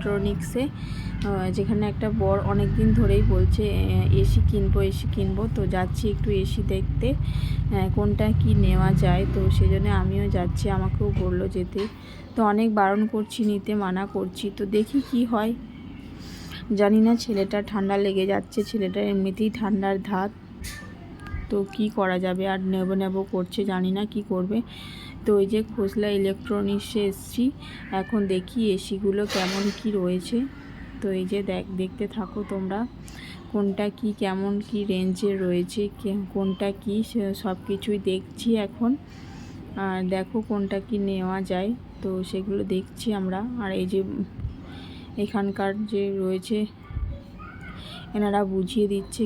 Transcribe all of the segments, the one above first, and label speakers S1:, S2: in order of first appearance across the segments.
S1: ইলেকট্রনিক্সে যেখানে একটা বর অনেক দিন ধরেই বলছে এসি কিনবো এসি কিনবো। তো যাচ্ছি একটু এসি দেখতে কোনটা কি নেওয়া যায়? তো সেজন্য আমিও যাচ্ছি। আমাকেও বলল যেতে। তো অনেক বারণ করছি, নিতে মানা করছি। তো দেখি কি হয়। জানি না, ছেলেটা ঠান্ডা লেগে যাচ্ছে। ছেলেটার এমনিতেই ঠান্ডার ধাত। তো কি করা যাবে? আর নেব নেব করছে, জানি না কি করবে। তো ওই যে খোসলা ইলেকট্রনিক্সে এসছি। এখন দেখি এসিগুলো কেমন কি রয়েছে। তো এই যে দেখ, দেখতে থাকো তোমরা কোনটা কি, কেমন কি রেঞ্জের রয়েছে কোনটা কি সব কিছুই দেখছি এখন। আর দেখো কোনটা কি নেওয়া যায়। তো সেগুলো দেখছি আমরা। আর এই যে এখানকার যে রয়েছে, এনারা বুঝিয়ে দিচ্ছে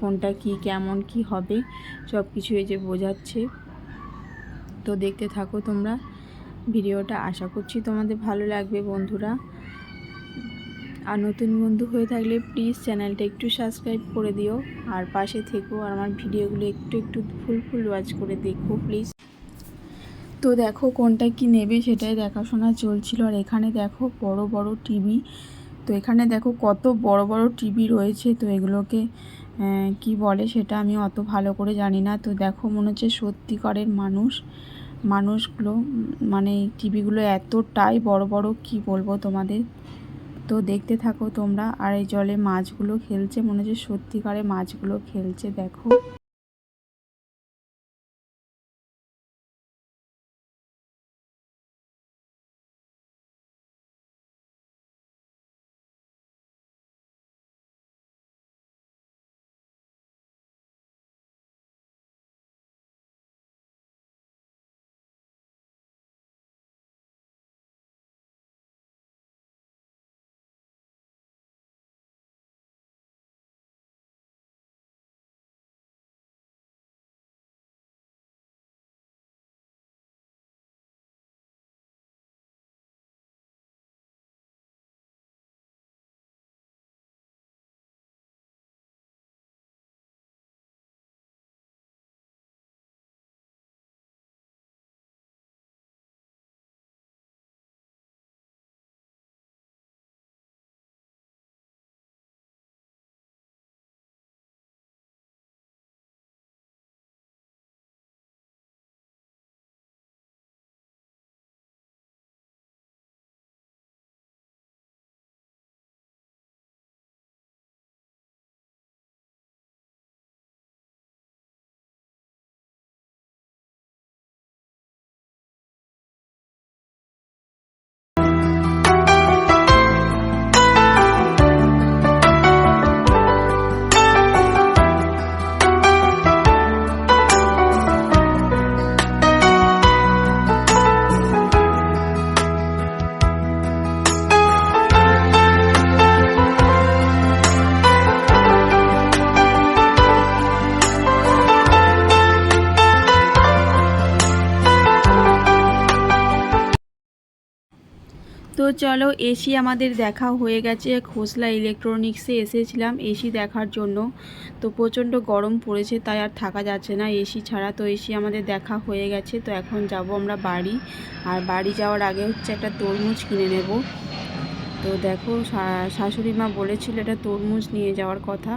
S1: কোনটা কি, কেমন, কি হবে, সব কিছু এই যে বোঝাচ্ছে। তো দেখতে থাকো তোমরা, ভিডিওটা আশা করছি তোমাদের ভালো লাগবে বন্ধুরা। আর নতুন বন্ধু হয়ে থাকলে প্লিজ চ্যানেলটা একটু সাবস্ক্রাইব করে দিও, আর পাশে থেকো, আর আমার ভিডিওগুলো একটু একটু ফুল ফুল ওয়াচ করে দেখো প্লিজ। তো দেখো কোনটা কি নেবে সেটাই দেখাশোনা চলছিল, আর এখানে দেখো বড় বড় টিভি। তো এখানে দেখো কত বড় বড় টিভি রয়েছে, তো এগুলোকে কি বলে সেটা আমি অত ভালো করে জানি না। তো দেখো, মনে হচ্ছে সত্যিকারের মানুষ, মানুষগুলো মানে এই টিভিগুলো এতটাই বড় বড়, কি বলব তোমাদের? তো দেখতে থাকো তোমরা। আর এই জলে মাছগুলো খেলছে, মনে হচ্ছে সত্যিকারে মাছগুলো খেলছে, দেখো। চলো, এসি আমাদের দেখা হয়ে গেছে। খোসলা ইলেকট্রনিক্সে এসেছিলাম এসি দেখার জন্য। তো প্রচণ্ড গরম পড়েছে, তাই আর থাকা যাচ্ছে না। এসি ছাড়া তো এসি আমাদের দেখা হয়ে গেছে। তো এখন যাব আমরা বাড়ি। আর বাড়ি যাওয়ার আগে হচ্ছে একটা তরমুজ কিনে নেব। তো দেখো শাশুড়ি মা বলেছিল এটা তরমুজ নিয়ে যাওয়ার কথা।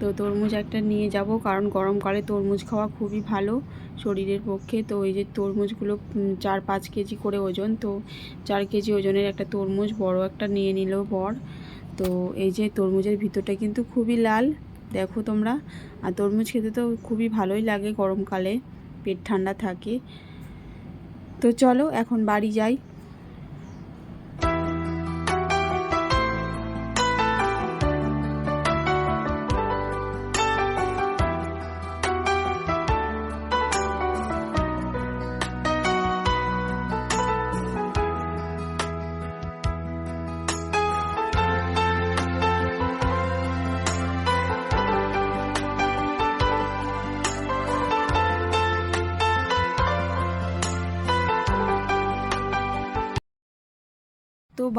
S1: তো তরমুজ একটা নিয়ে যাব, কারণ গরমকালে তরমুজ খাওয়া খুবই ভালো। শরীরের পক্ষে। তো এই যে তরমুজগুলো চার পাঁচ কেজি করে ওজন, তো চার কেজি ওজনের একটা তরমুজ, বড় একটা নিয়ে নিল বর। তো এই যে তরমুজের ভিতরটা কিন্তু খুবই লাল, দেখো তোমরা। আর তরমুজ খেতে তো খুবই ভালোই লাগে গরমকালে, পেট ঠান্ডা থাকে। তো চলো, এখন বাড়ি যাই।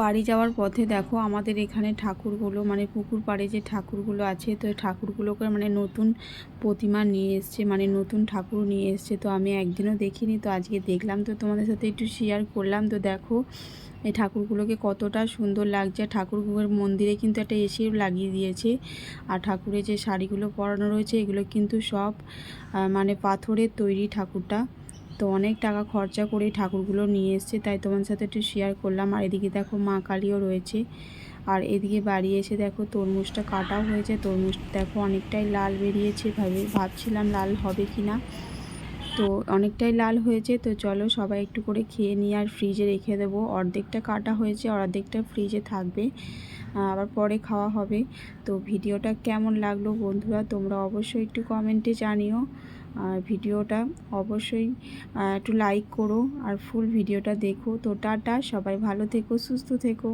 S1: বাড়ি যাওয়ার পথে দেখো আমাদের এখানে ঠাকুরগুলো মানে পুকুর পাড়ে যে ঠাকুরগুলো আছে, তো ঠাকুরগুলোকে মানে নতুন প্রতিমা নিয়ে এসছে মানে নতুন ঠাকুর নিয়ে এসছে। তো আমি একদিনও দেখিনি, তো আজকে দেখলাম, তো তোমাদের সাথে একটু শেয়ার করলাম। তো দেখো, এই ঠাকুরগুলোকে কতটা সুন্দর লাগছে। ঠাকুরগুলোর মন্দিরে কিন্তু একটা এসিও লাগিয়ে দিয়েছে। আর ঠাকুরের যে শাড়িগুলো পরানো রয়েছে, এগুলো কিন্তু সব মানে পাথরের তৈরি ঠাকুরটা। তো অনেক টাকা খরচা করে ঠাকুরগুলো নিয়ে এসছে, তাই তোমার সাথে একটু শেয়ার করলাম। আর এদিকে দেখো মা কালীও রয়েছে। আর এদিকে বাড়ি এসে দেখো তরমুজটা কাটাও হয়েছে। তরমুজ দেখো অনেকটাই লাল বেরিয়েছে ভাবে ভাবছিলাম লাল হবে কি না তো অনেকটাই লাল হয়েছে। তো চলো সবাই একটু করে খেয়ে নিয়ে আর ফ্রিজে রেখে দেবো। অর্ধেকটা কাটা হয়েছে, অর্ধেকটা ফ্রিজে থাকবে। আবার পরে খাওয়া হবে। তো ভিডিওটা কেমন লাগল বন্ধুরা, তোমরা অবশ্যই একটু কমেন্টে জানিও। আর ভিডিওটা অবশ্যই একটু লাইক করো আর ফুল ভিডিওটা দেখো। তো টাটা, সবাই ভালো থেকো, সুস্থ থেকো।